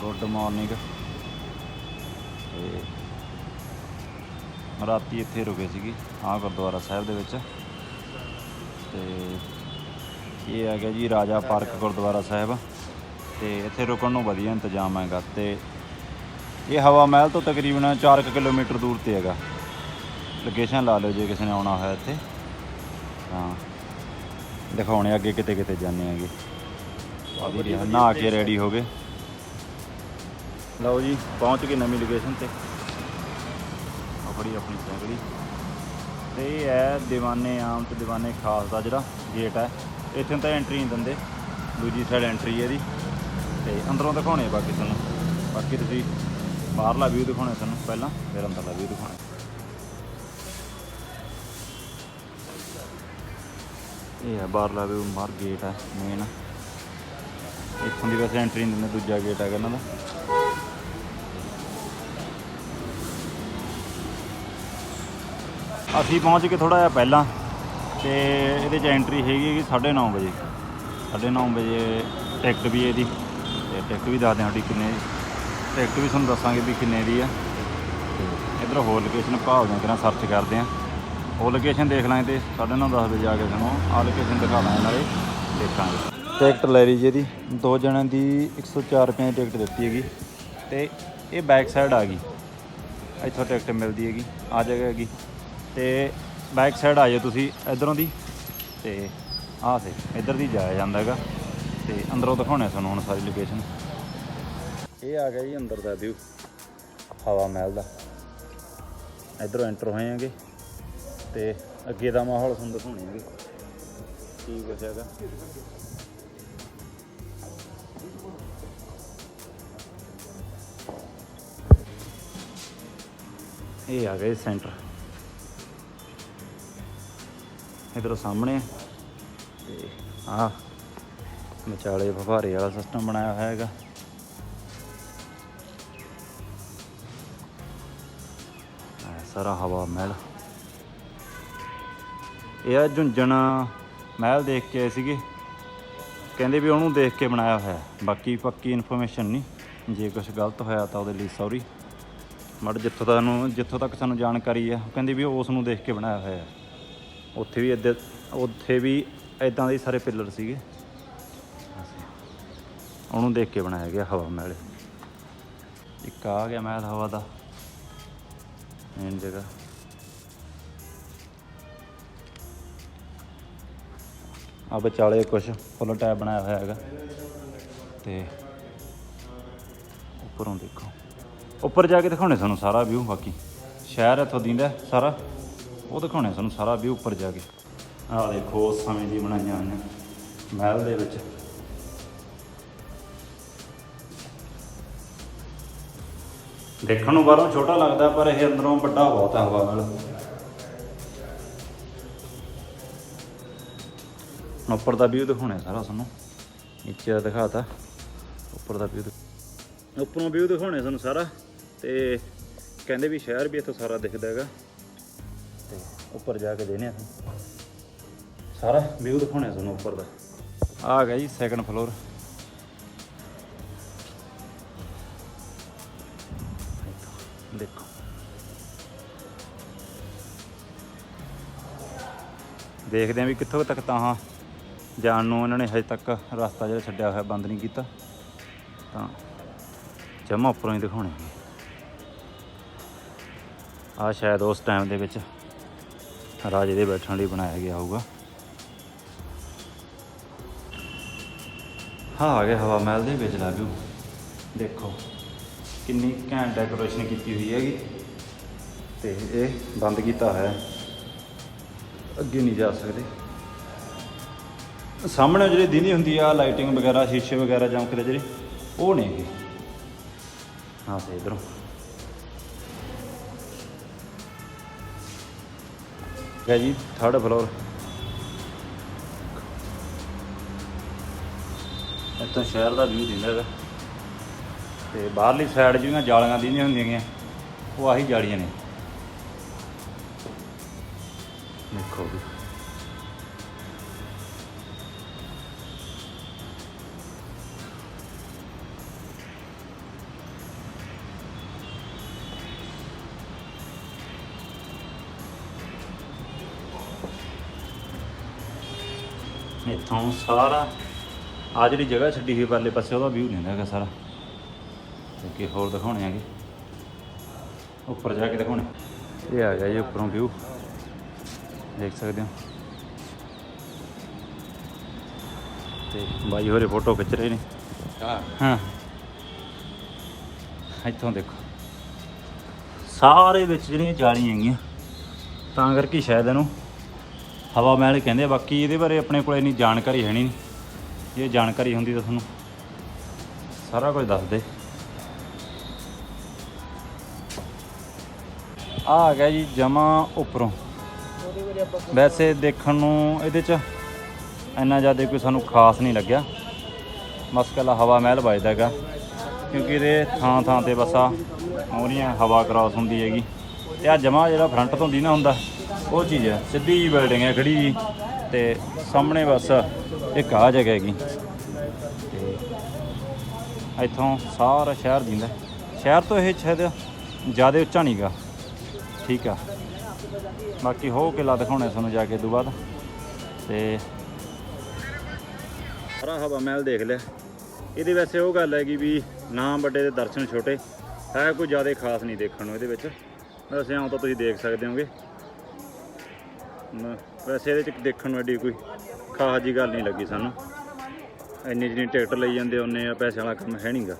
Good morning. ਤੇ ਰਾਤੀ ਇੱਥੇ ਰੁਕੇ ਸੀਗੀ ਆਹ ਗੁਰਦੁਆਰਾ ਸਾਹਿਬ ਦੇ ਵਿੱਚ। ਤੇ ਇਹ ਆ ਗਿਆ ਜੀ ਰਾਜਾ ਪਾਰਕ ਗੁਰਦੁਆਰਾ ਸਾਹਿਬ। ਤੇ ਇੱਥੇ ਰੁਕਣ ਨੂੰ ਵਧੀਆ ਇੰਤਜ਼ਾਮ ਹੈਗਾ। ਤੇ ਇਹ ਹਵਾ ਮਹਿਲ ਤੋਂ ਤਕਰੀਬਨ 4 ਕਿਲੋਮੀਟਰ ਦੂਰ ਤੇ ਹੈਗਾ। ਲੋਕੇਸ਼ਨ ਲਾ ਲਓ ਜੇ ਕਿਸੇ ਨੇ ਆਉਣਾ ਹੋਇਆ ਇੱਥੇ। ਹਾਂ ਦਿਖਾਉਣੇ ਅੱਗੇ ਕਿਤੇ ਕਿਤੇ ਜਾਂਦੇ ਆਂਗੇ ਰਿਹਾ ਨਹਾ ਕੇ ਰੈਡੀ ਹੋ ਗਏ। ਲਓ ਜੀ, ਪਹੁੰਚ ਗਏ ਨਵੀਂ ਲੋਕੇਸ਼ਨ ਤੇ। ਆ ਆਪਣੀ ਸਾਈਕਲ ਤੇ ਇਹ ਹੈ ਦੀਵਾਨੇ ਆਮ ਤੇ ਦੀਵਾਨੇ ਖਾਸ ਦਾ ਜਿਹੜਾ ਗੇਟ ਹੈ। ਇੱਥੇ ਤਾਂ ਐਂਟਰੀ ਨਹੀਂ ਦਿੰਦੇ। ਦੂਜੀ ਸਾਈਡ ਐਂਟਰੀ ਹੈ ਇਹਦੀ। ਤੇ ਅੰਦਰੋਂ ਦਿਖਾਉਣੇ ਬਾਕੀ ਤੁਹਾਨੂੰ। ਬਾਕੀ ਤੁਸੀਂ ਬਾਹਰਲਾ ਵਿਊ ਦਿਖਾਉਣਾ ਤੁਹਾਨੂੰ ਪਹਿਲਾਂ, ਫਿਰ ਅੰਦਰਲਾ ਵਿਊ ਦਿਖਾਉਣਾ। ਇਹ ਹੈ ਬਾਹਰਲਾ ਵਿਊ ਮਾਰ ਗੇਟ ਹੈ ਮੇਨ ਇੱਥੋਂ ਦੀ ਵੈਸੇ ਐਂਟਰੀ ਨਹੀਂ ਦਿੰਦੇ, ਦੂਜਾ ਗੇਟ ਹੈਗਾ ਇਹਨਾਂ ਦਾ। ਅਸੀਂ ਪਹੁੰਚ ਕੇ ਥੋੜਾ ਜਿਹਾ ਪਹਿਲਾਂ ਤੇ ਇਹਦੇ 'ਚ ਐਂਟਰੀ ਹੈਗੀ ਹੈਗੀ 9:30 ਵਜੇ। 9:30 ਵਜੇ ਟਿਕਟ ਵੀ ਇਹਦੀ ਤੇ ਟਿਕਟ ਵੀ ਦੱਸਦੇ ਹਾਂ ਤੁਹਾਡੀ ਕਿੰਨੇ ਦੀ। ਟਿਕਟ ਵੀ ਤੁਹਾਨੂੰ ਦੱਸਾਂਗੇ ਵੀ ਕਿੰਨੇ ਦੀ ਆ। ਤੇ ਇਧਰ ਹੋਰ ਲੋਕੇਸ਼ਨ ਭਾਲਦੇ ਹਾਂ ਕਿਰਾਂ ਸਰਚ ਕਰਦੇ ਹਾਂ। ਉਹ ਲੋਕੇਸ਼ਨ ਦੇਖ ਲਾਂਗੇ ਤੇ 9:30 10 ਵਜੇ ਜਾ ਕੇ ਤੁਹਾਨੂੰ ਆਹ ਲੋਕੇਸ਼ਨ ਦਿਖਾ ਦਾਂਗੇ ਨਾਲੇ, ਦੇਖਾਂਗੇ। ਟਿਕਟ ਲੈ ਲਈ ਜੀ ਇਹਦੀ। ਦੋ ਜਣਿਆਂ ਦੀ 104 ਰੁਪਏ ਦੀ ਟਿਕਟ ਦਿੱਤੀ ਹੈਗੀ। ਤੇ ਇਹ ਬੈਕ ਸਾਈਡ ਆ ਗਈ। ਇੱਥੋਂ ਟਿਕਟ ਮਿਲਦੀ ਹੈਗੀ। ਆ ਜਗ੍ਹਾ ਹੈਗੀ। ਤੇ ਬੈਕ ਸਾਈਡ ਆ ਜਾਓ ਤੁਸੀਂ ਇਧਰੋਂ ਦੀ ਤੇ ਆਹ ਸੇ ਇਧਰ ਦੀ ਜਾਇਆ ਜਾਂਦਾ ਹੈਗਾ ਤੇ ਅੰਦਰੋਂ ਦਿਖਾਉਣੇ ਤੁਹਾਨੂੰ ਹੁਣ ਸਾਰੀ ਲੋਕੇਸ਼ਨ ਇਹ ਆ ਗਿਆ ਜੀ ਅੰਦਰ ਦਾ ਵਿਊ ਹਵਾ ਮਹਿਲ ਦਾ। ਇਧਰੋਂ ਐਂਟਰ ਹੋਏ ਆਂਗੇ ਤੇ ਅੱਗੇ ਦਾ ਮਾਹੌਲ ਤੁਹਾਨੂੰ ਦਿਖਾਉਣੇ ਆਂਗੇ ਕੀ ਕੁਛ ਹੈਗਾ? ਇਹ ਆ ਗਏ ਸੈਂਟਰ ਇਧਰੋਂ ਸਾਹਮਣੇ ਤੇ ਆ ਵਿਚਾਲੇ ਫਵਾਰੇ ਵਾਲਾ ਸਿਸਟਮ ਬਣਾਇਆ ਹੋਇਆ ਹੈਗਾ। ਸਾਰਾ ਹਵਾ ਮਹਿਲ। ਇਹ ਆ ਝੁੰਝਣ ਮਹਿਲ ਦੇਖ ਕੇ ਆਏ ਸੀਗੇ। ਕਹਿੰਦੇ ਵੀ ਉਹਨੂੰ ਦੇਖ ਕੇ ਬਣਾਇਆ ਹੋਇਆ ਬਾਕੀ ਪੱਕੀ ਇਨਫੋਰਮੇਸ਼ਨ ਨਹੀਂ। ਜੇ ਕੁਝ ਗਲਤ ਹੋਇਆ ਤਾਂ ਉਹਦੇ ਲਈ ਸੌਰੀ ਮੜ ਜਿੱਥੋਂ ਤੱਕ ਨੂੰ ਜਿੱਥੋਂ ਤੱਕ ਸਾਨੂੰ ਜਾਣਕਾਰੀ ਹੈ ਉਹ ਕਹਿੰਦੇ ਵੀ ਉਸ ਨੂੰ ਦੇਖ ਕੇ ਬਣਾਇਆ ਹੋਇਆ ਹੈ। ਉੱਥੇ ਵੀ ਇੱਦਾਂ ਉੱਥੇ ਵੀ ਇਦਾਂ ਦੇ ਸਾਰੇ ਪਿੱਲਰ ਸੀਗੇ। ਉਹਨੂੰ ਦੇਖ ਕੇ ਬਣਾਇਆ ਗਿਆ ਹਵਾ ਮਹਿਲ। ਇੱਕ ਆ ਗਿਆ ਮਹਿਲ ਹਵਾ ਦਾ। ਮੇਨ ਜਗ੍ਹਾ। ਆ ਵਿਚਾਲੇ ਕੁਛ ਫੁੱਲ ਟੈਬ ਬਣਾਇਆ ਹੋਇਆ ਹੈਗਾ। ਤੇ ਉੱਪਰੋਂ ਦੇਖੋ। ਉੱਪਰ ਜਾ ਕੇ ਦਿਖਾਉਣੇ ਸਾਨੂੰ ਸਾਰਾ ਵਿਊ ਬਾਕੀ। ਸ਼ਹਿਰ ਇੱਥੋਂ ਦਿੰਦਾ ਸਾਰਾ। ਉਹ ਦਿਖਾਉਣੇ ਸਾਨੂੰ ਸਾਰਾ ਵਿਊ ਉੱਪਰ ਜਾ ਕੇ। ਆਹ ਦੇਖੋ, ਉਸ ਸਮੇਂ ਦੀ ਬਣਾਈਆਂ ਹੋਈਆਂ ਮਹਿਲ ਦੇ ਵਿੱਚ। ਦੇਖਣ ਨੂੰ ਬਾਹਰੋਂ ਛੋਟਾ ਲੱਗਦਾ, ਪਰ ਇਹ ਅੰਦਰੋਂ ਵੱਡਾ ਬਹੁਤ ਹੈ ਹਵਾ ਨਾਲ। ਉੱਪਰ ਦਾ ਵਿਊ ਦਿਖਾਉਣਾ ਸਾਰਾ ਤੁਹਾਨੂੰ ਨੀਚੇ ਦਾ ਦਿਖਾਤਾ। ਉੱਪਰ ਦਾ ਵਿਊ ਉੱਪਰੋਂ ਵਿਊ ਦਿਖਾਉਣੇ ਸਾਨੂੰ ਸਾਰਾ। ਤੇ ਕਹਿੰਦੇ ਵੀ ਸ਼ਹਿਰ ਵੀ ਇੱਥੋਂ ਸਾਰਾ ਦਿਖਦਾ ਹੈਗਾ। ਤੇ ਉੱਪਰ ਜਾ ਕੇ ਦੇਨੇ ਆ ਸਾਰਾ ਵਿਊ ਦਿਖਾਉਣੇ ਤੁਹਾਨੂੰ ਉੱਪਰ ਦਾ। ਆ ਗਿਆ ਜੀ ਸੈਕੰਡ ਫਲੋਰ ਦੇਖੋ। ਦੇਖਦੇ ਆਂ ਵੀ ਕਿੱਥੋਂ ਤੱਕ ਤਾਂ ਜਾਣ ਨੂੰ ਇਹਨਾਂ ਨੇ ਹਜੇ ਤੱਕ ਰਸਤਾ ਜਿਹੜਾ ਛੱਡਿਆ ਹੋਇਆ ਬੰਦ ਨਹੀਂ ਕੀਤਾ। ਤਾਂ ਜਮਾ ਉੱਪਰੋਂ ਹੀ ਦਿਖਾਉਣੇ ਆ। ਸ਼ਾਇਦ ਉਸ ਟਾਈਮ ਦੇ ਵਿੱਚ ਰਾਜੇ ਦੇ ਬੈਠਣ ਲਈ ਬਣਾਇਆ ਗਿਆ ਹੋਊਗਾ। ਹਾਂ, ਆ ਗਿਆ ਹਵਾ ਮਹਿਲ ਦੇ ਵਿੱਚ ਲਾ ਵਿਊ ਦੇਖੋ, ਕਿੰਨੀ ਘੈਂਟ ਡੈਕੋਰੇਸ਼ਨ ਕੀਤੀ ਹੋਈ ਹੈਗੀ। ਤੇ ਇਹ ਬੰਦ ਕੀਤਾ ਹੋਇਆ ਅੱਗੇ ਨਹੀਂ ਜਾ ਸਕਦੇ। ਸਾਹਮਣੇ ਜਿਹੜੀ ਦਿਨੀ ਹੁੰਦੀ ਆ ਲਾਈਟਿੰਗ ਵਗੈਰਾ, ਸ਼ੀਸ਼ੇ ਵਗੈਰਾ ਚਮਕਦੇ ਜਿਹੜੇ ਉਹ ਨੇ ਇਹ ਹਾਂ, ਤੇ ਇਧਰੋਂ। ਹੈ ਜੀ ਥਰਡ ਫਲੋਰ ਇੱਥੋਂ ਸ਼ਹਿਰ ਦਾ ਵਿਊ ਦਿੰਦਾ ਹੈਗਾ ਤੇ ਬਾਹਰਲੀ ਸਾਈਡ ਜਿਹੜੀਆਂ ਜਾਲੀਆਂ ਦੀਆਂ ਹੁੰਦੀਆਂ ਗੀਆਂ। ਉਹ ਆਹੀ ਜਾਲੀਆਂ ਨੇ। ਦੇਖੋ ਵੀ ਇੱਥੋਂ ਸਾਰਾ। ਆ ਜਿਹੜੀ ਜਗ੍ਹਾ ਛੱਡੀ ਹੋਈ ਪਰਲੇ ਪਾਸੇ ਉਹਦਾ ਵਿਊ ਨਹੀਂ ਹੈਗਾ ਸਾਰਾ। ਤੇ ਅੱਗੇ ਹੋਰ ਦਿਖਾਉਣੇ ਆਗੇ ਉੱਪਰ ਜਾ ਕੇ ਦਿਖਾਉਣੇ। ਇਹ ਆ ਗਿਆ ਜੀ ਉੱਪਰੋਂ ਵਿਊ ਦੇਖ ਸਕਦੇ ਹੋ। ਤੇ ਬਾਈ ਹੋਰੇ ਫੋਟੋ ਖਿੱਚ ਰਹੇ ਨੇ। ਹਾਂ। ਹਾਂ। ਇੱਥੋਂ ਦੇਖੋ। ਸਾਰੇ ਵਿੱਚ ਜਿਹੜੀਆਂ ਜਾਲੀਆਂ ਹੈਗੀਆਂ ਤਾਂ ਕਰਕੇ ਸ਼ਾਇਦ ਇਹਨੂੰ ਹਵਾ ਮਹਿਲ ਕਹਿੰਦੇ ਬਾਕੀ ਇਹਦੇ ਬਾਰੇ ਆਪਣੇ ਕੋਲ ਇੰਨੀ ਜਾਣਕਾਰੀ ਹੈ ਨਹੀਂ ਜੇ ਜਾਣਕਾਰੀ ਹੁੰਦੀ ਤਾਂ ਤੁਹਾਨੂੰ ਸਾਰਾ ਕੁਝ ਦੱਸ ਦੇ। ਆ ਆ ਗਿਆ ਜੀ ਜਮਾ ਉੱਪਰੋਂ। ਵੈਸੇ ਦੇਖਣ ਨੂੰ ਇਹਦੇ ਚ ਇੰਨਾ ਜ਼ਿਆਦਾ ਕੋਈ ਸਾਨੂੰ ਖਾਸ ਨਹੀਂ ਲੱਗਿਆ। ਬਸ ਹਵਾ ਮਹਿਲ ਵੱਜਦਾ ਹੈਗਾ, ਕਿਉਂਕਿ ਇਹਦੇ ਥਾਂ ਥਾਂ ਤੇ ਬਸ ਆ ਮੋਰੀਆਂ ਹਵਾ ਕ੍ਰਾਸ ਹੁੰਦੀ ਹੈਗੀ। ਤੇ ਆ ਜਮਾ ਜਿਹੜਾ ਫਰੰਟ ਤੋਂ ਦੀ ਨਾ ਹੁੰਦਾ ਉਹ ਚੀਜ਼ ਹੈ ਸਿੱਧੀ ਜੀ ਬਿਲਡਿੰਗ ਹੈ ਖੜੀ ਜੀ ਤੇ ਸਾਹਮਣੇ ਬਸ ਇੱਕ ਆ ਜਗ੍ਹਾ ਹੈਗੀ। ਤੇ ਇੱਥੋਂ ਸਾਰਾ ਸ਼ਹਿਰ ਦਿੰਦਾ। ਸ਼ਹਿਰ ਤੋਂ ਇਹ ਸ਼ਾਇਦ ਜ਼ਿਆਦਾ ਉੱਚਾ ਨਹੀਂਗਾ ਠੀਕ ਆ। ਬਾਕੀ ਹੋ ਕਿਲਾ ਦਿਖਾਉਣੇ ਤੁਹਾਨੂੰ ਜਾ ਕੇ ਤੋਂ ਬਾਅਦ। ਤੇ ਸਾਰਾ ਹਵਾ ਮਹਿਲ ਦੇਖ ਲਿਆ। ਇਹਦੇ ਵੈਸੇ ਉਹ ਗੱਲ ਹੈਗੀ ਵੀ ਨਾ ਵੱਡੇ ਦੇ ਦਰਸ਼ਨ ਛੋਟੇ। ਹੈ ਕੋਈ ਜ਼ਿਆਦਾ ਖਾਸ ਨਹੀਂ ਦੇਖਣ ਨੂੰ ਇਹਦੇ ਵਿੱਚ। ਵੈਸੇ ਆਉਂ ਤਾਂ ਤੁਸੀਂ ਦੇਖ ਸਕਦੇ ਹੋਗੇ। ਵੈਸੇ ਇਹਦੇ ਚ ਦੇਖਣ ਨੂੰ ਐਡੀ ਕੋਈ ਖਾਸ ਜੀ ਗੱਲ ਨਹੀਂ ਲੱਗੀ ਸਾਨੂੰ। ਇੰਨੀ ਜਿੰਨੀ ਟਿਕਟ ਲਈ ਜਾਂਦੇ ਉਹਨੇ ਆ ਪੈਸੇ ਵਾਲਾ ਕੰਮ ਹੈ ਨਹੀਂਗਾ